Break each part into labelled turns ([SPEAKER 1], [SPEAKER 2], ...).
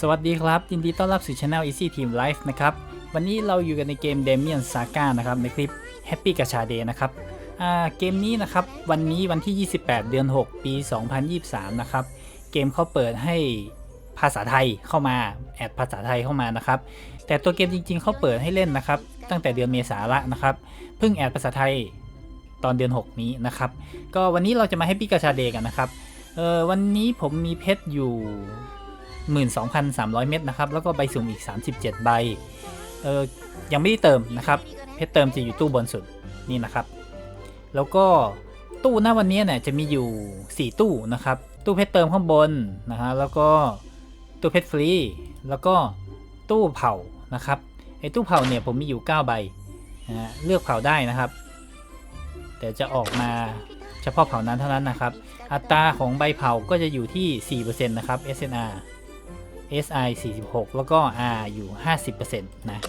[SPEAKER 1] สวัสดีครับ ยินดีต้อนรับสู่ช anel Easy Team Life นะครับ วันนี้เราอยู่กันในเกม Damian Saga นะครับ ในคลิป Happy ก a ชาเดย์นะครับเกมนี้นะครับ วันนี้วันที่ 28 เดือน 6 ปี 2023 นะครับ เกมเขาเปิดให้ภาษาไทยเข้ามา แอดภาษาไทยเข้ามานะครับ แต่ตัวเกมจริงๆ เขาเปิดให้เล่นนะครับ ตั้งแต่เดือนเมษาละนะครับ เพิ่งแอดภาษาไทยตอนเดือน 6 นี้นะครับ ก็วันนี้เราจะมาให้พี่กาชาเดย์กันนะครับ เออวันนี้ผมมีเพชรอยู่ 12,300 เม็ดนะครับ แล้วก็ใบสุ่มอีก 37 ใบ เออยังไม่ได้เติมนะครับ เพชรเติมจะอยู่ตู้บนสุดนี่นะครับ แล้วก็ตู้หน้าวันนี้เนี่ยจะมีอยู่ 4 ตู้นะครับ ตู้เพชรเติมข้างบนนะฮะ แล้วก็ตู้เพชรฟรี แล้วก็ตู้เผานะครับไอ้ตู้เผาเนี่ยผมมีอยู่ 9 ใบนะฮะเลือกเผาได้นะครับ แต่จะออกมาเฉพาะเผานั้นเท่านั้นนะครับ อัตราของใบเผาก็จะอยู่ที่ 4%นะครับ SNR SI 46 แล้วก็ R อยู่ 50%นะ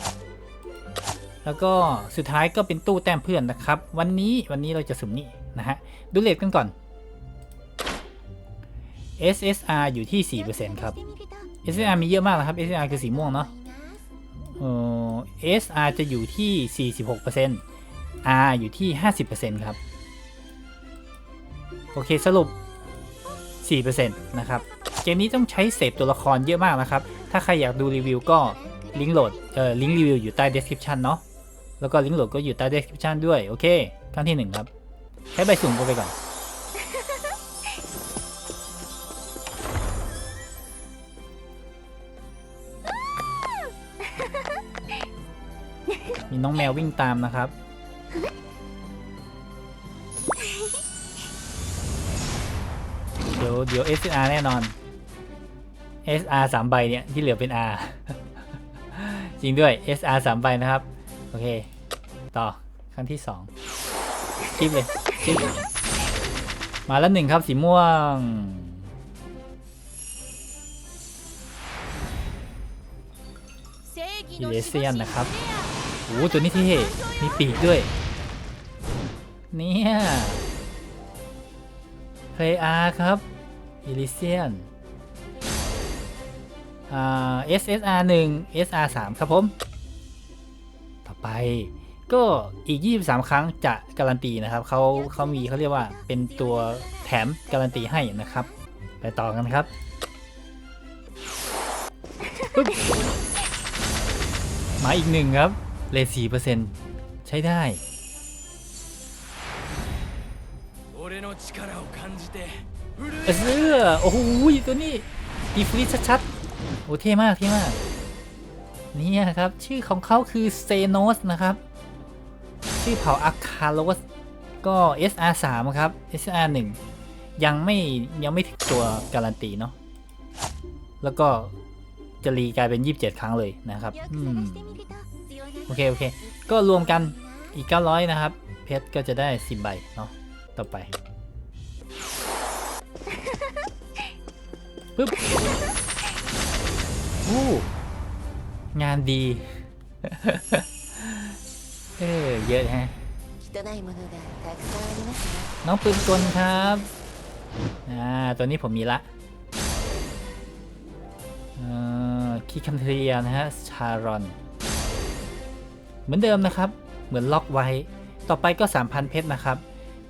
[SPEAKER 1] แล้วก็สุดท้ายก็เป็นตู้แต้มเพื่อนนะครับ วันนี้วันนี้เราจะสุ่มนี่นะฮะดูเลทกันก่อน SSR อยู่ที่ 4%ครับ SSR มีเยอะมากนะครับ SSR คือสีม่วงเนาะเออ SR จะอยู่ที่ 46% R อยู่ที่ 50%ครับ โอเคสรุป 4%นะครับ เกมนี้ต้องใช้เสพตัวละครเยอะมากนะครับ ถ้าใครอยากดูรีวิวก็ลิงก์โหลด เอ่อ ลิงก์รีวิวอยู่ใต้ description เนาะ แล้วก็ลิงก์โหลดก็อยู่ใต้ description ด้วย โอเคครั้งที่ 1 ครับ ใช้ใบสุ่มก็ไปก่อน มีน้องแมววิ่งตามนะครับ เดี๋ยวเดี๋ยว SR แน่นอน SR สามใบเนี่ยที่เหลือเป็น R จริงด้วย SR สามใบนะครับ โอเค ต่อครั้งที่สองคลิปเลยคลิปมาแล้วหนึ่งครับสีม่วง
[SPEAKER 2] อิเลเซียนนะครับ
[SPEAKER 1] โอ้โหตัวนี้เท่มีปีกด้วย เนี่ยเพลย์อาร์ครับอิลิเซียนอ่า SSR 1 SR 3ครับผม ต่อไปก็อีก 23 ครั้งจะการันตีนะครับเขาเขามีเขาเรียกว่าเป็นตัวแถมการันตีให้นะครับ ไปต่อกันครับมาอีกหนึ่งครับเลสี่เปอร์เซ็นต์ใช้ได้เสื้อโอ้โหตัวนี้ตีฟรีชัด โอ้เท่มากเท่มาก นี่ยครับ ชื่อของเขาคือเซโนสนะครับ ชื่อเผ่าอาคาโลสก็ SR 3 ครับ SR 1 ยังไม่ยังไม่ถึงตัวการันตีเนาะแล้วก็จะรีกลายเป็น 27 ครั้งเลยนะครับอโอเค โอเค ก็รวมกันอีก 900 นะครับ เพชรก็จะได้ 10 ใบเนาะต่อไปปึ๊บ อ้งานดี เออเยอะฮะ น้องปืนกลครับ อ่า ตัวนี้ผมมีละคีคัมเทียนะฮะ ชารอน เหมือนเดิมนะครับ เหมือนล็อกไว้ ต่อไปก็ 3,000 เพชรนะครับ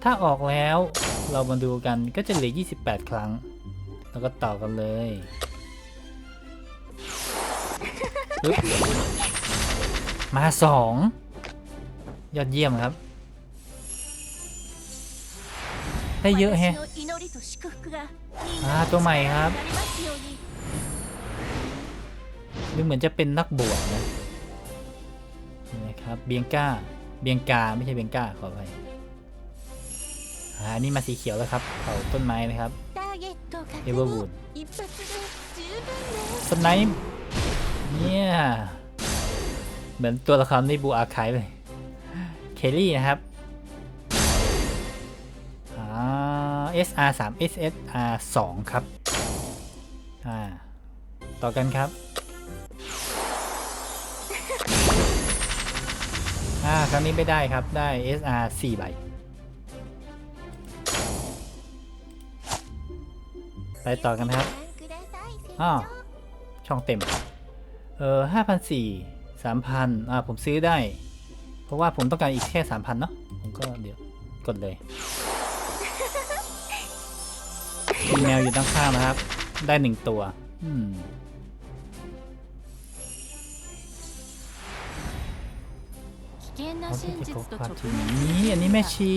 [SPEAKER 1] ถ้าออกแล้วเรามาดูกันก็จะเหลือ 28 ครั้ง แล้วก็ต่อกันเลย มาสองยอดเยี่ยมครับ ได้เยอะแฮะอ่าตัวใหม่ครับดูเหมือนจะเป็นนักบวชนะนะครับเบียงก้าเบียงกาไม่ใช่เบียงก้าขอไปอ่านี่มาสีเขียวแล้วครับเผาต้นไม้นะครับ
[SPEAKER 2] เอเวอร์บูด
[SPEAKER 1] สไนป์ เนี่ยเหมือนตัวละครในบูอาคายเลย เคลลี่นะครับ SR 3 SSR 2ครับ อ่า ต่อกันครับ อ่า ครั้งนี้ไม่ได้ครับ ได้ SR 4ใบ ไปต่อกันครับ อ้อช่องเต็มครับ เออห้าพันสี่สามพันอ่าผมซื้อได้ เพราะว่าผมต้องการอีกแค่สามพันเนาะผมก็เดี๋ยวกดเลยมีแมวอยู่ด้านข้างนะครับ ได้หนึ่งตัวอืมนี่อันนี้แม่ชี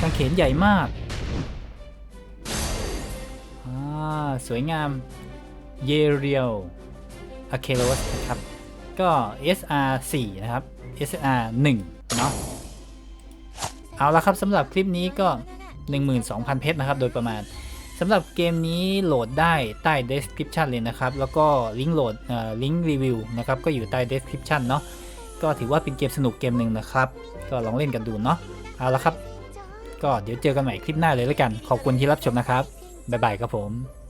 [SPEAKER 1] กางเขนใหญ่มากอ่าสวยงาม เยเรียว อะเคโรสนะครับ ก็ SR 4นะครับ SR 1เนาะเอาละครับสำหรับคลิปนี้ก็ 12,000 เพชรนะครับ โดยประมาณสำหรับเกมนี้โหลดได้ใต้ description เลยนะครับ แล้วก็ลิงก์โหลดลิงก์รีวิวนะครับ ก็อยู่ใต้ description เนาะก็ถือว่าเป็นเกมสนุกเกมหนึ่งนะครับ ก็ลองเล่นกันดูเนาะเอาละครับ ก็เดี๋ยวเจอกันใหม่คลิปหน้าเลยแล้วกัน ขอบคุณที่รับชมนะครับ บ๊ายบายครับผม